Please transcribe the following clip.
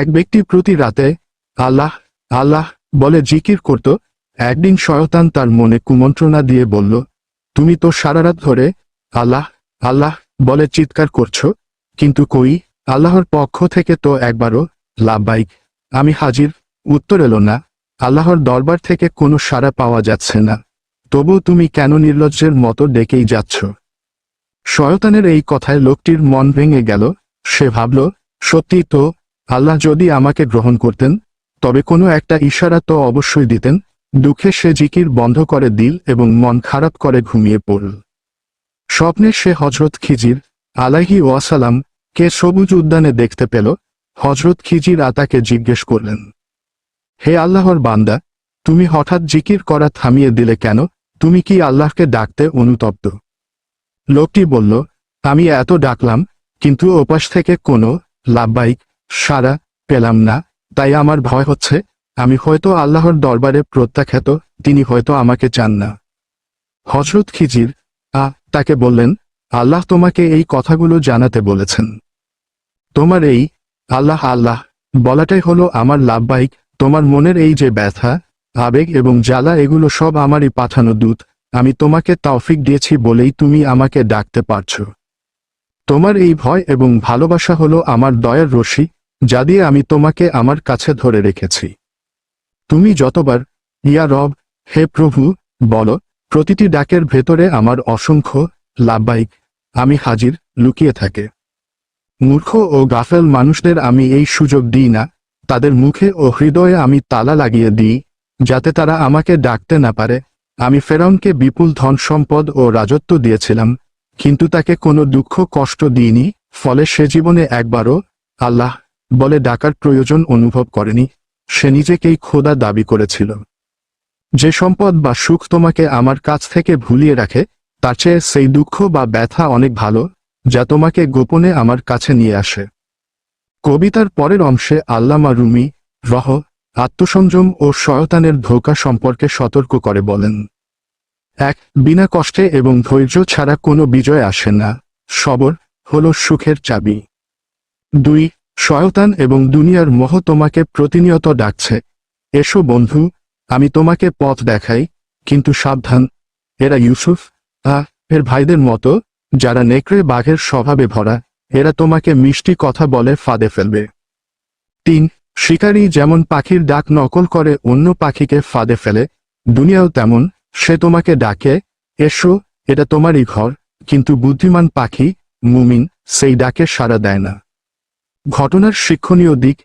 এক ব্যক্তি প্রতি রাতে, আল্লাহ আল্লাহ বলে জিকির করত, একদিন শয়তান তার মনে কুমন্ত্রণা দিয়ে বলল, তুমি তো সারা রাত ধরে, আল্লাহ আল্লাহ বলে চিৎকার করছ, কিন্তু কই, আল্লাহর পক্ষ থেকে তো একবারও, লাভবাইক, আমি হাজির, উত্তর এলো না, আল্লাহর দরবার থেকে কোনো সাড়া পাওয়া যাচ্ছে না তবু তুমি কেন নির্লজ্জের মতো ডেকেই যাচ্ছ? শয়তানের এই কথায় লোকটির মন ভেঙে গেল, সে ভাবল সত্যি তো আল্লাহ যদি আমাকে গ্রহণ করতেন, তবে কোনো একটা ইশারা তো অবশ্যই দিতেন, দুঃখে সে জিকির বন্ধ করে দিল এবং মন খারাপ করে ঘুমিয়ে পড়ল। স্বপ্নে সে হজরত খিজির আলাহি ওয়াসালাম কে সবুজ উদ্যানে দেখতে পেল হজরত খিজির আতাকে জিজ্ঞেস করলেন, হে আল্লাহর বান্দা, তুমি হঠাৎ জিকির করা থামিয়ে দিলে কেন? তুমি কি আল্লাহকে ডাকতে অনুতপ্ত? লোকটি বলল, আমি এত ডাকলাম, কিন্তু ওপাশ থেকে কোনো লাভবাহিক সারা পেলাম না, তাই আমার ভয় হচ্ছে, আমি হয়তো আল্লাহর দরবারে প্রত্যাখ্যাত, তিনি হয়তো আমাকে চান না। হজরত খিজির, আ, তাকে বললেন, আল্লাহ তোমাকে এই কথাগুলো জানাতে বলেছেন। তোমার এই, আল্লাহ আল্লাহ, বলাটাই হলো আমার লাভবাহিক, তোমার মনের এই যে ব্যথা, আবেগ এবং জ্বালা, এগুলো সব আমারই পাঠানো দূত, আমি তোমাকে তৌফিক দিয়েছি বলেই তুমি আমাকে ডাকতে পারছ। তোমার এই ভয় এবং ভালোবাসা হলো আমার দয়ার রশি যা দিয়ে আমি তোমাকে আমার কাছে ধরে রেখেছি। তুমি যতবার, ইয়া রব, হে প্রভু, বলো, প্রতিটি ডাকের ভেতরে আমার অসংখ্য লাভবাহিক আমি হাজির, লুকিয়ে থাকে। মূর্খ ও গাফেল মানুষদের আমি এই সুযোগ দিই না, তাদের মুখে ও হৃদয়ে আমি তালা লাগিয়ে দিই, যাতে তারা আমাকে ডাকতে না পারে। আমি ফেরাউনকে বিপুল ধন সম্পদ ও রাজত্ব দিয়েছিলাম, কিন্তু তাকে কোনো দুঃখ কষ্ট দিইনি, ফলে সে জীবনে একবারও আল্লাহ বলে ডাকার প্রয়োজন অনুভব করেনি, সে নিজেকেই খোদা দাবি করেছিল। যে সম্পদ বা সুখ তোমাকে আমার কাছ থেকে ভুলিয়ে রাখে, তার চেয়ে সেই দুঃখ বা ব্যথা অনেক ভালো, যা তোমাকে গোপনে আমার কাছে নিয়ে আসে। কবিতার পরের অংশে আল্লামা রুমি, রহ, আত্মসংযম ও শয়তানের ধোকা সম্পর্কে সতর্ক করে বলেন, এক, বিনা কষ্টে এবং ধৈর্য ছাড়া কোনো বিজয় আসে না, সবর হল সুখের চাবি। দুই শয়তান এবং দুনিয়ার মোহ তোমাকে প্রতিনিয়ত ডাকছে। এসো বন্ধু, আমি তোমাকে পথ দেখাই, কিন্তু সাবধান। এরা ইউসুফ, আহ, এর ভাইদের মতো, যারা নেকড়ে বাঘের স্বভাবে ভরা, এরা তোমাকে মিষ্টি কথা বলে ফাঁদে ফেলবে। তিন, শিকারী যেমন পাখির ডাক নকল করে অন্য পাখিকে ফাঁদে ফেলে, দুনিয়াও তেমন, সে তোমাকে ডাকে, এসো, এটা তোমারই ঘর, কিন্তু বুদ্ধিমান পাখি, মুমিন, সেই ডাকে সাড়া দেয় না। ঘটনার শিক্ষণীয় দিক